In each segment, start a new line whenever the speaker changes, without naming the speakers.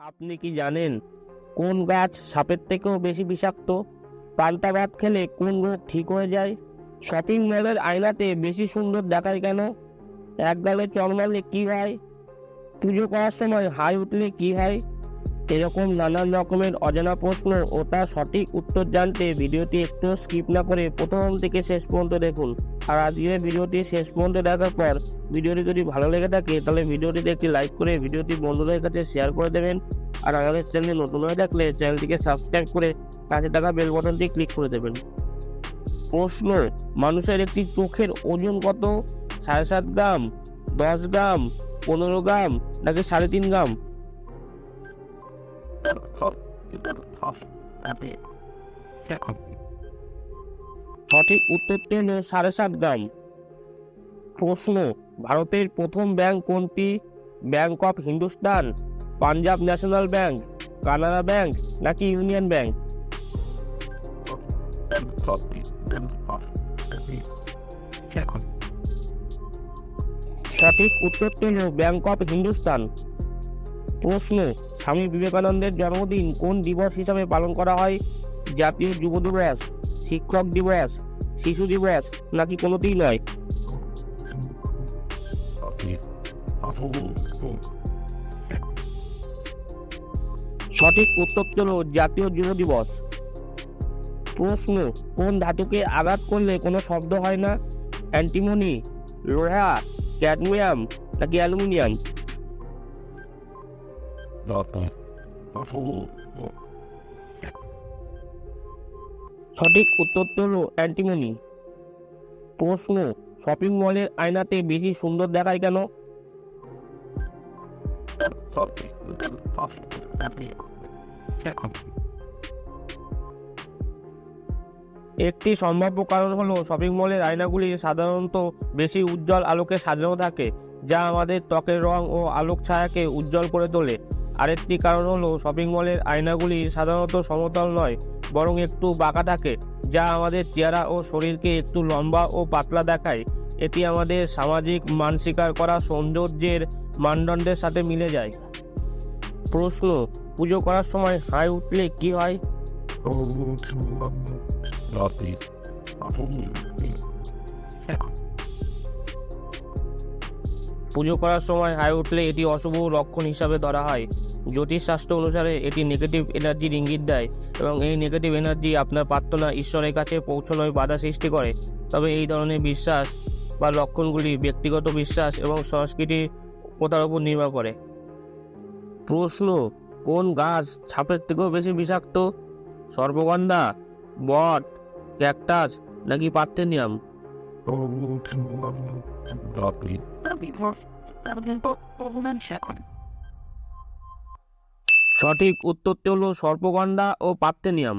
আপনি কি জানেন কোন গাছ সাপের থেকেও বেশি বিষাক্ত? পাল্টা ভাত খেলে কোন রোগ ঠিক হয়ে যায়? শপিং মলের আয়নাতে বেশি সুন্দর দেখায় কেন? এক গালে চর মারলে কি হয়? পুজো করার সময় হাই উঠলে কি হয়? এরকম নানান রকমের অজানা প্রশ্ন ও তার সঠিক উত্তর জানতে ভিডিওটি একটু স্কিপ না করে প্রথম থেকে শেষ পর্যন্ত দেখুন। আর আজকের ভিডিওটি শেষ পর্যন্ত দেখার পর ভিডিওটি যদি ভালো লেগে থাকে, তাহলে ভিডিওটিতে একটি লাইক করে ভিডিওটি বন্ধুদের কাছে শেয়ার করে দেবেন। আর আমাদের চ্যানেলে নতুন হয়ে থাকলে চ্যানেলটিকে সাবস্ক্রাইব করে কাছে থাকা বেল বাটনটি ক্লিক করে দেবেন। প্রশ্ন, মানুষের একটি চোখের ওজন কত? সাড়ে সাত গ্রাম, দশ গ্রাম, পনেরো গ্রাম, নাকি সাড়ে তিন গ্রাম? সঠিক উত্তরটি হল সাড়ে সাত গ্রাম। প্রশ্ন ভারতের প্রথম ব্যাংক কোনটি? Bank of Hindustan Punjab national bank Canara bank নাকি ইউনিয়ন ব্যাংক সঠিক উত্তরটি হল ব্যাংক অফ হিন্দুস্তান প্রশ্ন স্বামী বিবেকানন্দের জন্মদিন কোন দিবস হিসাবে পালন করা হয়? জাতীয় যুব দিবস শিক্ষক দিবস শিশু দিবস নাকি কোনোটিই নয়? সঠিক উত্তর হল জাতীয় যুব দিবস। প্রশ্ন কোন ধাতুকে আঘাত করলে কোনো শব্দ হয় না? অ্যান্টিমনি লোহা ক্যাডমিয়াম নাকি অ্যালুমিনিয়াম? সঠিক উত্তর হল অ্যান্টিমনি। প্রশ্ন শপিং মলের আয়নাতে বেশি সুন্দর দেখায় কেন? একটি সম্ভাব্য কারণ হলো শপিং মলের আয়নাগুলি সাধারণত বেশি উজ্জ্বল আলোকে সাজানো থাকে, যা আমাদের ত্বকের রং ও আলোক ছায়াকে উজ্জ্বল করে তোলে। আরেকটি কারণ হলো শপিং মলের আয়নাগুলি সাধারণত সমতল নয়, বরং একটু বাঁকা থাকে, যা আমাদের চেহারা ও শরীরকে একটু লম্বা ও পাতলা দেখায়। এটি আমাদের সামাজিক মান স্বীকার করা সৌন্দর্যের মানদণ্ডের সাথে মিলে যায়। প্রশ্ন, পুজো করার সময় হাই উঠলে কি হয়? পুজো করার সময় হাই উঠলে এটি অশুভ লক্ষণ হিসাবে ধরা হয়। জ্যোতিষ শাস্ত্র অনুসারে এটি নেগেটিভ এনার্জির ইঙ্গিত দেয় এবং এই নেগেটিভ এনার্জি আপনার প্রার্থনা ঈশ্বরের কাছে পৌঁছানোয় বাধা সৃষ্টি করে। তবে এই ধরনের বিশ্বাস বা লক্ষণগুলি ব্যক্তিগত বিশ্বাস এবং সংস্কৃতির প্রথার উপর নির্ভর করে। প্রশ্ন, কোন গাছ সাপের থেকেও বেশি বিষাক্ত? সর্বগন্ধা, বট ক্যাকটাস নাকি পার্থেনিয়াম সঠিক উত্তরটি হলো সর্পগন্ধা ও পার্থেনিয়াম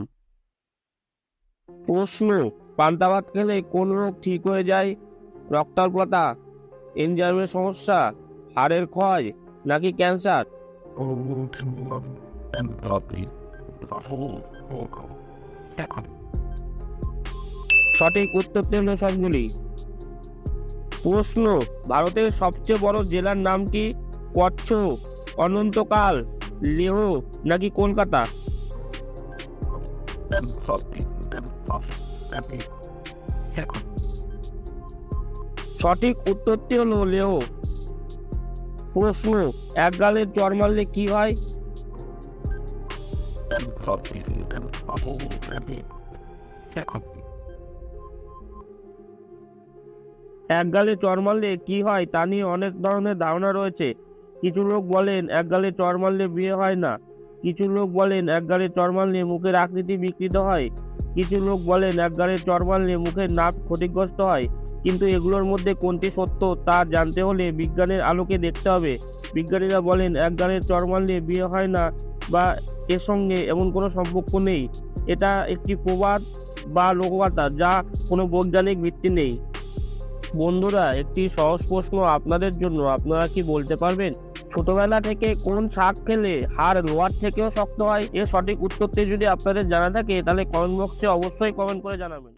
প্রশ্ন পান্তা ভাত খেলে কোন রোগ ঠিক হয়ে যায়? রক্তাল্পতা, এনজাইমের সমস্যা, হাড়ের ক্ষয়, নাকি ক্যান্সার? সঠিক উত্তরটি হলো সবগুলি। প্রশ্ন, ভারতের সবচেয়ে বড় জেলার নামটি কচ্ছ অনন্তকাল, লেহ নাকি কলকাতা? সঠিক উত্তরটি হলো লেহ। প্রশ্ন, এক গালে জ্বর মারলে কি হয়? এক গালে চর মারলে কি হয় তা নিয়ে অনেক ধরনের ধারণা রয়েছে। কিছু লোক বলেন, এক গালে চর মারলে বিয়ে হয় না। কিছু লোক বলেন, এক গালে চর মারলে মুখের আকৃতি বিকৃত হয়। কিছু লোক বলেন, এক গালে চর মারলে মুখের নাক ক্ষতিগ্রস্ত হয়। কিন্তু এগুলোর মধ্যে কোনটি সত্য তা জানতে হলে বিজ্ঞানের আলোকে দেখতে হবে। বিজ্ঞানীরা বলেন, এক গালে চর মারলে বিয়ে হয় না বা এর সঙ্গে এমন কোনো সম্পর্ক নেই। এটা একটি প্রবাদ বা লোকগাথা যা কোনো বৈজ্ঞানিক ভিত্তি নেই। বন্ধুরা, একটি সহজ প্রশ্ন আপনাদের জন্য। আপনারা কি বলতে পারবেন? ছোটবেলা থেকে কোন শাক খেলে হাড় লোয়ার থেকেও শক্ত হয়? এর সঠিক উত্তরটি যদি আপনাদের জানা থাকে, তাহলে কমেন্ট বক্সে অবশ্যই কমেন্ট করে জানাবেন।